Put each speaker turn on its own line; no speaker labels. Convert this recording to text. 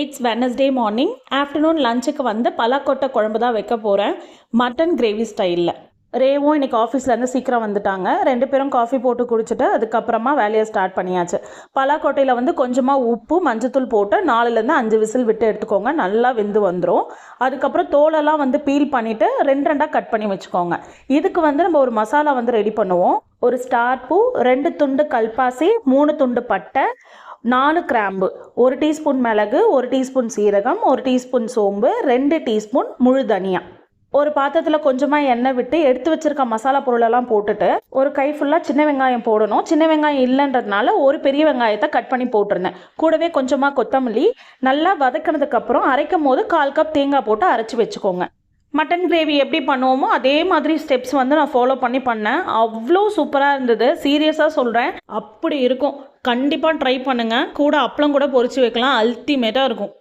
It's Wednesday morning afternoon லஞ்சுக்கு வந்து பலாக்கொட்டை குழம்பு தான் வைக்க போகிறேன் மட்டன் கிரேவி ஸ்டைலில் ரேவும் இன்னைக்கு ஆஃபீஸ்லேருந்து சீக்கிரம் வந்துட்டாங்க. ரெண்டு பேரும் காஃபி போட்டு குடிச்சிட்டு அதுக்கப்புறமா வேலையை ஸ்டார்ட் பண்ணியாச்சு. பலாக்கொட்டையில் வந்து கொஞ்சமாக உப்பு மஞ்சத்தூள் போட்டு நாலுலேருந்து அஞ்சு விசில் விட்டு எடுத்துக்கோங்க. நல்லா வெந்து வந்துடும் அதுக்கப்புறம் தோலெல்லாம் வந்து பீல் பண்ணிவிட்டு ரெண்டு ரெண்டாக கட் பண்ணி வச்சுக்கோங்க. இதுக்கு வந்து நம்ம ஒரு மசாலா வந்து ரெடி பண்ணுவோம். ஒரு ஸ்டார் பூ ரெண்டு துண்டு கல்பாசி மூணு துண்டு பட்டை நாலு கிராம்பு ஒரு டீஸ்பூன் மிளகு ஒரு டீஸ்பூன் சீரகம் ஒரு டீஸ்பூன் சோம்பு ரெண்டு டீஸ்பூன் முழு தனியா. ஒரு பாத்திரத்தில் கொஞ்சமாக எண்ணெய் விட்டு எடுத்து வச்சிருக்க மசாலா பொருளெல்லாம் போட்டுட்டு ஒரு கை ஃபுல்லாக சின்ன வெங்காயம் போடணும். சின்ன வெங்காயம் இல்லைன்றதுனால ஒரு பெரிய வெங்காயத்தை கட் பண்ணி போட்டிருந்தேன். கூடவே கொஞ்சமாக கொத்தமல்லி நல்லா வதக்கினதுக்கப்புறம் அரைக்கும் போது கால் கப் தேங்காய் போட்டு அரைச்சி வச்சுக்கோங்க. மட்டன் கிரேவி எப்படி பண்ணுவோமோ அதே மாதிரி ஸ்டெப்ஸ் வந்து நான் ஃபாலோ பண்ணி பண்ணேன். அவ்வளோ சூப்பராக இருந்தது. சீரியஸாக சொல்கிறேன் அப்படி இருக்கும். கண்டிப்பாக ட்ரை பண்ணுங்கள் கூட அப்பளம் கூட பொறிச்சு வைக்கலாம். அல்டிமேட்டாக இருக்கும்.